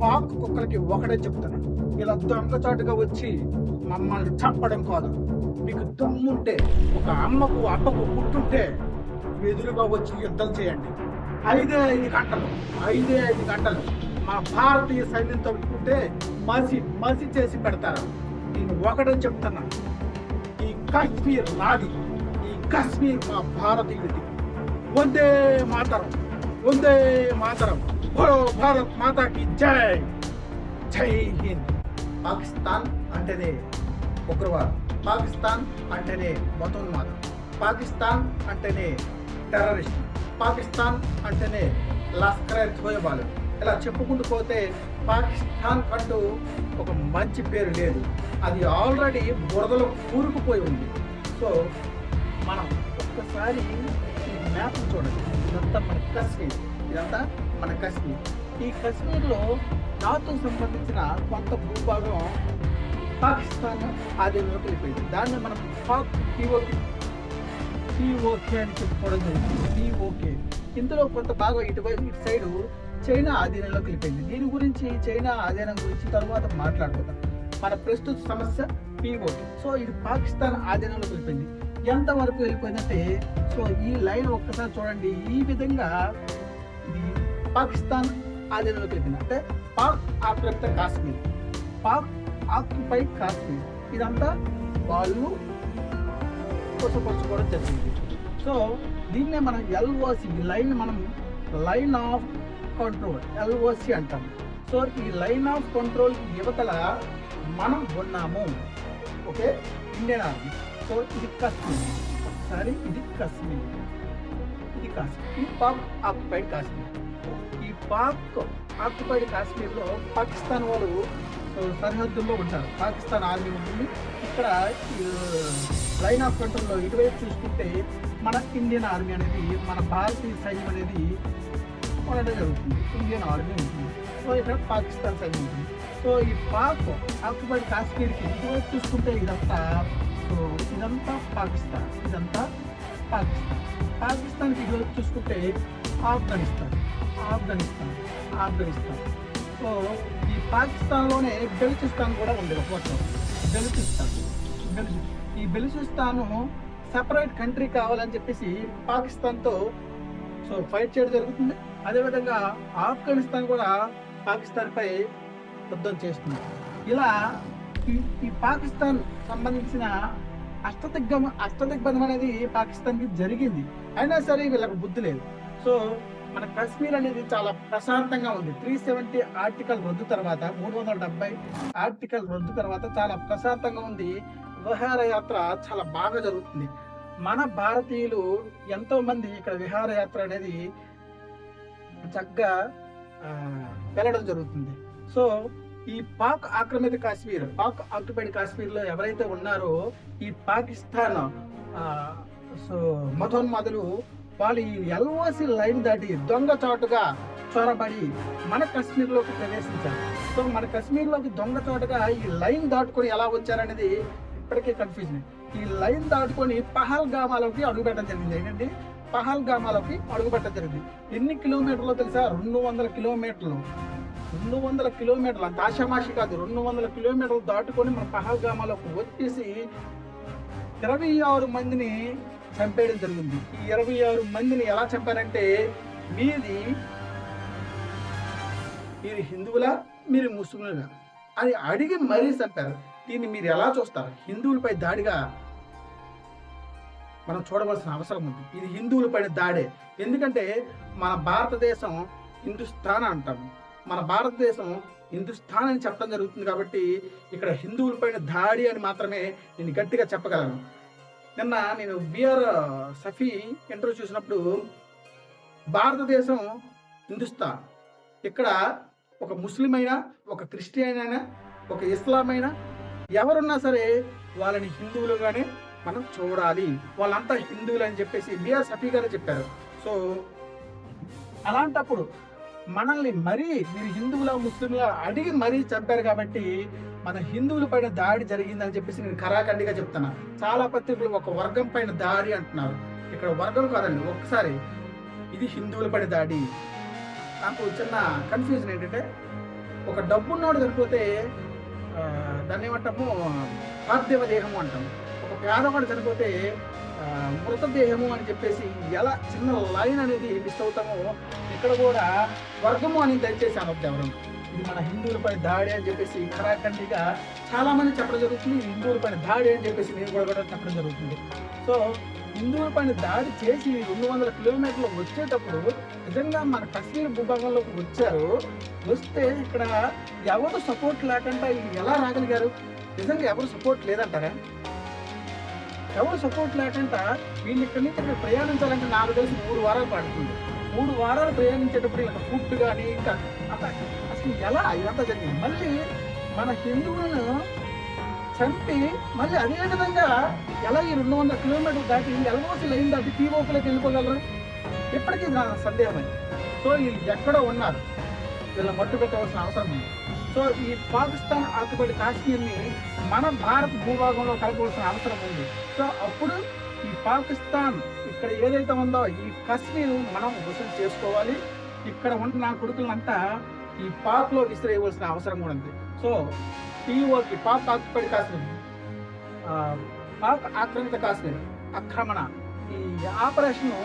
పాక్ కుక్కలకి ఒకటే చెప్తున్నాను ఇలా దొంగచాటుగా వచ్చి మమ్మల్ని చంపడం కాదు. మీకు దమ్ముంటే ఒక అమ్మకు అబ్బకు పుట్టుంటే ఎదురుగా వచ్చి యుద్ధం చేయండి. ఐదే ఐదు గంటలు ఐదే ఐదు గంటలు మా భారతీయ సైన్యంతో ఉంటే మసి మసి చేసి పెడతారు. నేను ఒకటే చెప్తున్నా ఈ కాశ్మీర్ నాది ఈ కాశ్మీర్ మా భారతీయుడిది. వందే మాతరం. వందే మాతరం బోలో భారత్ మాతాకి జై జై హింద్ పాకిస్తాన్ అంటేనే ఉగ్రవాదం పాకిస్తాన్ అంటేనే మతోన్మాదం పాకిస్తాన్ అంటేనే టెర్రరిస్ట్ పాకిస్తాన్ అంటేనే లస్కర్ తోయబాలు ఇలా చెప్పుకుంటూ పోతే పాకిస్తాన్ కంటూ ఒక మంచి పేరు లేదు. అది ఆల్రెడీ బురదలో కూరుకుపోయి ఉంది. సో మనం ఒక్కసారి ఈ మ్యాప్ చూడండి. ఇదంతా మన కశ్మీర్. ఇదంతా మన కశ్మీర్. ఈ కశ్మీర్లో నాతో సంబంధించిన కొంత భూభాగం పాకిస్తాన్ ఆధీనంలోకి వెళ్ళిపోయింది. దాన్ని మనం పాక్ పిఓకి పిఓకే అని చెప్పుకోవడం జరిగింది. పిఓకే. ఇందులో కొంత భాగం ఇటువైపు ఇటు సైడు చైనా ఆధీనంలోకి వెళ్ళిపోయింది. దీని గురించి చైనా ఆధీనం గురించి తర్వాత మాట్లాడుకుందాం. మన ప్రస్తుత సమస్య పిఓకే. సో ఇది పాకిస్తాన్ ఆధీనంలోకి వెళ్ళిపోయింది. ఎంత వరకు వెళ్ళిపోయిందంటే సో ఈ లైన్ ఒక్కసారి చూడండి. ఈ విధంగా ఇది పాకిస్తాన్ ఆధీనంలోకి వెళ్ళింది. అంటే పాక్ ఆక్రమిత కాశ్మీర్. పాక్ ఆక్యుపై కాశ్మీర్. ఇదంతా వాళ్ళు కోసపరచుకోవడం జరిగింది. సో దీన్నే మనం ఎల్ఓసి ఈ లైన్ మనం లైన్ ఆఫ్ కంట్రోల్ ఎల్ఓసి అంటాం. సో ఈ లైన్ ఆఫ్ కంట్రోల్ యువతల మనం ఉన్నాము. ఓకే? Indian army. సో ఇది కశ్మీర్ ఒకసారి ఇది కశ్మీర్ ఇది కాశ్మీర్ ఈ పాక్ ఆక్యుపైడ్ కాశ్మీర్ ఈ పాక్ ఆక్యుపైడ్ కాశ్మీర్లో పాకిస్తాన్ వాళ్ళు సరిహద్దుల్లో ఉంటారు పాకిస్తాన్ ఆర్మీ ఉంటుంది ఇక్కడ లైన్ ఆఫ్ కంట్రోల్లో ఇటువైపు చూసుకుంటే మన ఇండియన్ ఆర్మీ అనేది మన భారతీయ సైన్యం అనేది ఉండడం జరుగుతుంది. ఇండియన్ ఆర్మీ ఉంటుంది. సో ఇక్కడ పాకిస్తాన్ సైన్యం ఉంటుంది. సో ఈ పాక్ ఆక్యుపైడ్ కాశ్మీర్కి ఇటువైపు చూసుకుంటే ఇదంతా సో ఇదంతా పాకిస్తాన్. ఇదంతా పాకిస్తాన్. పాకిస్తాన్ ఇది చూసుకుంటే ఆఫ్ఘనిస్తాన్. ఆఫ్ఘనిస్తాన్. ఆఫ్ఘనిస్తాన్. సో ఈ పాకిస్తాన్లోనే బెలుచిస్తాన్ కూడా ఉంది ఒక బెలుచిస్తాన్. బెలుచి ఈ బెలుచిస్తాను సపరేట్ కంట్రీ కావాలని చెప్పేసి పాకిస్తాన్తో సో ఫైట్ చేయడం జరుగుతుంది. అదేవిధంగా ఆఫ్ఘనిస్తాన్ కూడా పాకిస్తాన్పై యుద్ధం చేస్తుంది. ఇలా ఈ పాకిస్తాన్ సంబంధించిన అష్టదిగ్గం అష్టదిగ్బంధం అనేది పాకిస్తాన్కి జరిగింది. అయినా సరే వీళ్ళకి బుద్ధి లేదు. సో మన కాశ్మీర్ అనేది చాలా ప్రశాంతంగా ఉంది. త్రీ సెవెంటీ ఆర్టికల్ రద్దు తర్వాత మూడు వందల డెబ్బై ఆర్టికల్ రద్దు తర్వాత చాలా ప్రశాంతంగా ఉంది. విహారయాత్ర చాలా బాగా జరుగుతుంది. మన భారతీయులు ఎంతో మంది ఇక్కడ విహారయాత్ర అనేది చక్కగా వెళ్ళడం జరుగుతుంది. సో ఈ పాక్ ఆక్రమిత కాశ్మీర్ పాక్ ఆక్యుపైడ్ కాశ్మీర్లో ఎవరైతే ఉన్నారో ఈ పాకిస్తాన్ సో మతోన్మాదులు వాళ్ళు ఈ ఎల్ఓసి లైన్ దాటి దొంగచాటుగా చొరబడి మన కాశ్మీర్లోకి ప్రవేశించారు. సో మన కాశ్మీర్లోకి దొంగచాటుగా ఈ లైన్ దాటుకొని ఎలా వచ్చారనేది ఇప్పటికే కన్ఫ్యూజన్ ఈ లైన్ దాటుకొని పహల్గామాలోకి అడుగుపెట్టడం జరిగింది. ఏంటంటే పహల్గామాలోకి అడుగుపెట్టడం జరిగింది. ఎన్ని కిలోమీటర్లు తెలుసా? రెండు వందల కిలోమీటర్లు. రెండు వందల కిలోమీటర్ల అంత కాదు రెండు వందల కిలోమీటర్లు దాటుకొని మన పహల్గామాలోకి వచ్చేసి ఇరవై ఆరు మందిని చంపేయడం జరిగింది. ఈ ఇరవై ఆరు మందిని ఎలా చంపారంటే మీది మీరు హిందువులా మీరు ముస్లింలుగా అని అడిగి మరీ చంపారు. దీన్ని మీరు ఎలా చూస్తారు? హిందువులపై దాడిగా మనం చూడవలసిన అవసరం ఉంది. ఇది హిందువులపైన దాడే. ఎందుకంటే మన భారతదేశం హిందుస్థాన్ అంటాము. మన భారతదేశం హిందుస్థాన్ అని చెప్పడం జరుగుతుంది కాబట్టి ఇక్కడ హిందువులపైన దాడి అని మాత్రమే నేను గట్టిగా చెప్పగలను. నిన్న నేను బిఆర్ సఫీ ఇంటర్వ్యూ చూసినప్పుడు భారతదేశం హిందుస్థాన్. ఇక్కడ ఒక ముస్లిం అయినా ఒక క్రిస్టియన్ అయినా ఒక ఇస్లాం అయినా ఎవరున్నా సరే వాళ్ళని హిందువులుగానే మనం చూడాలి. వాళ్ళంతా హిందువులు అని చెప్పేసి బిఆర్ సఫీ గారే చెప్పారు. సో అలాంటప్పుడు మనల్ని మరీ మీరు హిందువుల ముస్లింల అడిగి మరీ చంపారు కాబట్టి మన హిందువుల పైన దాడి జరిగిందని చెప్పేసి నేను కరాఖండిగా చెప్తున్నా. చాలా పత్రికలు ఒక వర్గం పైన దాడి అంటున్నారు. ఇక్కడ వర్గం కాదండి ఒక్కసారి. ఇది హిందువుల పైన దాడి. నాకు చిన్న కన్ఫ్యూజన్ ఏంటంటే ఒక డబ్బున్నోడు చనిపోతే దాన్ని ఏమంటాము పార్థివ దేహము అంటాం ఒక పేదవాడు చనిపోతే మృతదేహము అని చెప్పేసి ఎలా చిన్న లైన్ అనేది మిస్ అవుతామో ఇక్కడ కూడా వర్గము అని దయచేసి అనొద్దు ఎవరు ఇది మన హిందువులపై దాడి అని చెప్పేసి ఖరాఖండిగా చాలా మంది చెప్పడం జరుగుతుంది హిందువులపైన దాడి అని చెప్పేసి నేను కూడా కూడా చెప్పడం జరుగుతుంది. సో హిందువులపైన దాడి చేసి రెండు వందల కిలోమీటర్లు వచ్చేటప్పుడు నిజంగా మన కశ్మీర్ భూభాగంలోకి వచ్చారు వస్తే ఇక్కడ ఎవరు సపోర్ట్ లేకుండా ఎలా రాగలిగారు? నిజంగా ఎవరు సపోర్ట్ లేదంటారా? ఎవరు సపోర్ట్ లేకుండా వీళ్ళు ఇక్కడి నుంచి ఇక్కడ ప్రయాణించాలంటే నాలుగు తెలిసి మూడు వారాలు పడుతుంది. మూడు వారాలు ప్రయాణించేటప్పుడు ఇంకా ఫుడ్ కానీ ఇంకా అంత అసలు ఎలా ఇదంతా జరిగింది? మళ్ళీ మన హిందువులను చంపి మళ్ళీ అదే విధంగా ఎలా ఈ రెండు వందల కిలోమీటర్లు దాటి ఎల్ఓసి లైన్ దాటి పీఓపీలోకి వెళ్ళిపోగలరు? ఇప్పటికీ నా సందేహమే సో వీళ్ళు ఎక్కడో ఉన్నారు. వీళ్ళని మట్టు పెట్టవలసిన అవసరం ఉంది సో ఈ పాకిస్తాన్ ఆకుపడి కాశ్మీర్ని మన భారత్ భూభాగంలో కలపవలసిన అవసరం ఉంది. సో అప్పుడు ఈ పాకిస్తాన్ ఇక్కడ ఏదైతే ఉందో ఈ కాశ్మీర్ మనం వసూలు చేసుకోవాలి. ఇక్కడ ఉంటున్న కొడుకులంతా ఈ పాక్లో విసిరేయవలసిన అవసరం కూడా ఉంది. సో పిఓకి పాక్ ఆకుపడి కాశ్మీర్ పాక్ ఆక్రమిత కాశ్మీర్ ఆక్రమణ ఈ ఆపరేషన్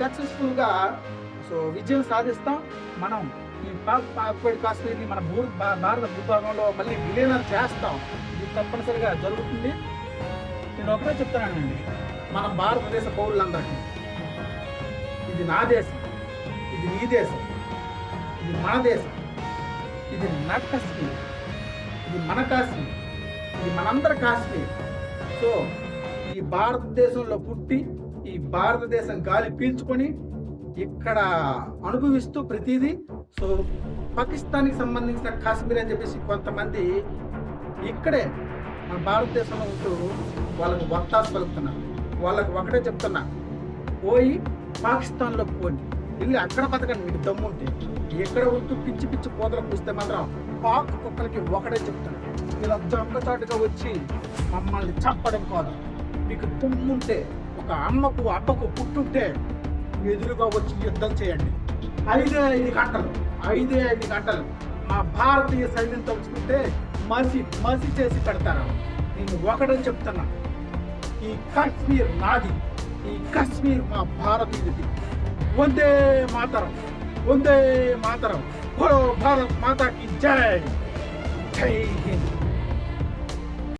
సక్సెస్ఫుల్గా సో విజయం సాధిస్తాం. మనం ఈ పాక్ ఆకుపడి కాశ్మీర్ని మన భూ భా- భారత భూభాగంలో మళ్ళీ విలీనం చేస్తాం. ఇది తప్పనిసరిగా జరుగుతుంది. నేను ఒకటే చెప్తానండి మన భారతదేశ పౌరులందరికీ ఇది నా దేశం ఇది నీ దేశం ఇది మన దేశం ఇది నా కాశ్మీర్ ఇది మన కాశ్మీర్ ఇది మనందరి కాశ్మీర్. సో ఈ భారతదేశంలో పుట్టి ఈ భారతదేశం గాలి పీల్చుకొని ఇక్కడ అనుభవిస్తూ ప్రతిదీ. సో పాకిస్తాన్కి సంబంధించిన కాశ్మీర్ అని చెప్పేసి కొంతమంది ఇక్కడే మన భారతదేశంలో ఉంటూ వాళ్ళకి వక్తాలు పలుకుతున్నారు. వాళ్ళకి ఒకటే చెప్తున్నా పోయి పాకిస్తాన్లో పోండి. వెళ్ళి అక్కడ బతకండి? మీకు దమ్ముంటే ఎక్కడ ఉంటూ పిచ్చి పిచ్చి కోతలు పూస్తే మాత్రం పాక్ కుక్కలకి ఒకటే చెప్తున్నా. ఇలా దొంగచాటుగా వచ్చి మమ్మల్ని చంపడం కాదు. మీకు దమ్ముంటే ఒక అమ్మకు అబ్బకు పుట్టుంటే ఎదురుగా వచ్చి యుద్ధం చేయండి. ఐదే ఐదు గంటలు ఐదే ఐదు గంటలు మా భారతీయ సైన్యం తలుచుకుంటే మసి మసి చేసి పెడతారు. నేను ఒకటని చెప్తున్నా. ఈ కాశ్మీర్ నాది ఈ కాశ్మీర్ మా భారతీయుడిది. వందే మాతరం వందే మాతరం. భారత్ మాతాకి జై! జై హింద్!